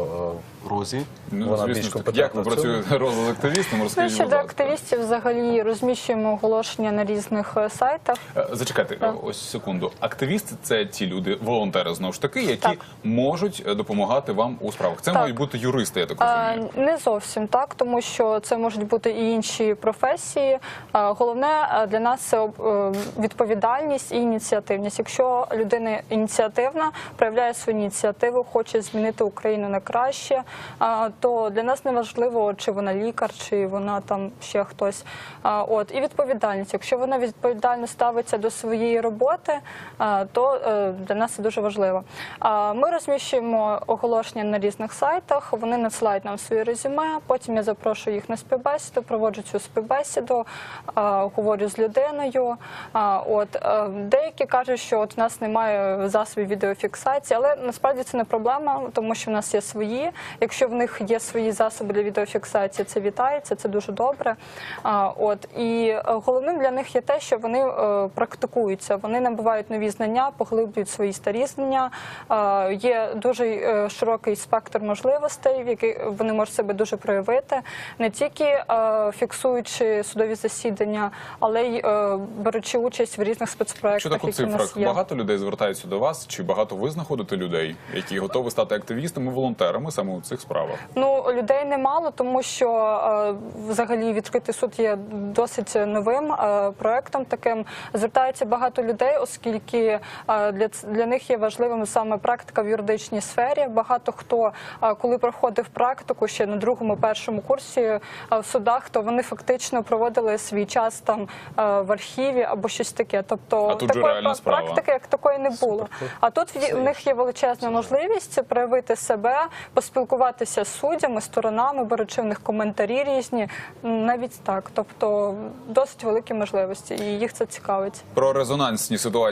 Uh, Розі. Ну, Вона звісно більш. Як ви в цьому. працюєте разом з активістами? Ну, Розкажіть, будь щодо ласка. активістів, взагалі розміщуємо оголошення на різних е, сайтах. Е, Зачекайте, Так. ось секунду. Активісти це ті люди, волонтери знову ж таки, які Так. можуть е, допомагати вам у справах. Це Так. мають бути юристи, я так Е, розумію. Не зовсім так, тому що це можуть бути і інші професії. Е, Головне е, для нас це е, відповідальність і ініціативність. Якщо людина ініціативна, проявляє свою ініціативу, хоче змінити Україну на краще, е, то для нас не важливо, чи вона лікар, чи вона там ще хтось. От і відповідальність. Якщо вона відповідально ставиться до своєї роботи, то е, для нас це дуже важливо. Ми розміщуємо оголошення на різних сайтах. Вони надсилають нам свої резюме. Потім я запрошую їх на співбесіду, проводжу цю співбесіду, говорю з людиною. От е, деякі кажуть, що от в нас немає засобів відеофіксації, але насправді це не проблема, тому що в нас є свої. Якщо в них є свої засоби для відеофіксації, це вітається, це дуже добре. От і е, головним для них є те, що вони е, практикуються, вони набувають нові знання, поглиблюють свої старі знання. Є дуже е, широкий спектр можливостей, в яких вони можуть себе дуже проявити, не тільки фіксуючи судові засідання, але й беручи участь в різних Що спецпроектах, так у які цифрах? є. Багато людей звертаються до вас, чи багато ви знаходите людей, які готові стати активістами, волонтерами саме у цих справах? Ну людей немало, тому що е, взагалі відкритий суд є досить новим е, проектом. Таким звертається багато людей, оскільки е, для для них є важливим саме практика в юридичній сфері. Багато хто, е, коли проходив практику ще на другому першому курсі е, в судах, то вони фактично проводили свій час там е, в архіві або щось таке. Тобто А тут такої реальна пра- справа. практики як такої не було. А тут в, в них є величезна можливість проявити себе, поспілкуватися з суддями, сторонами, беручи в них коментарі різні, навіть так. Тобто досить великі можливості, і їх це цікавить. Про резонансні ситуації.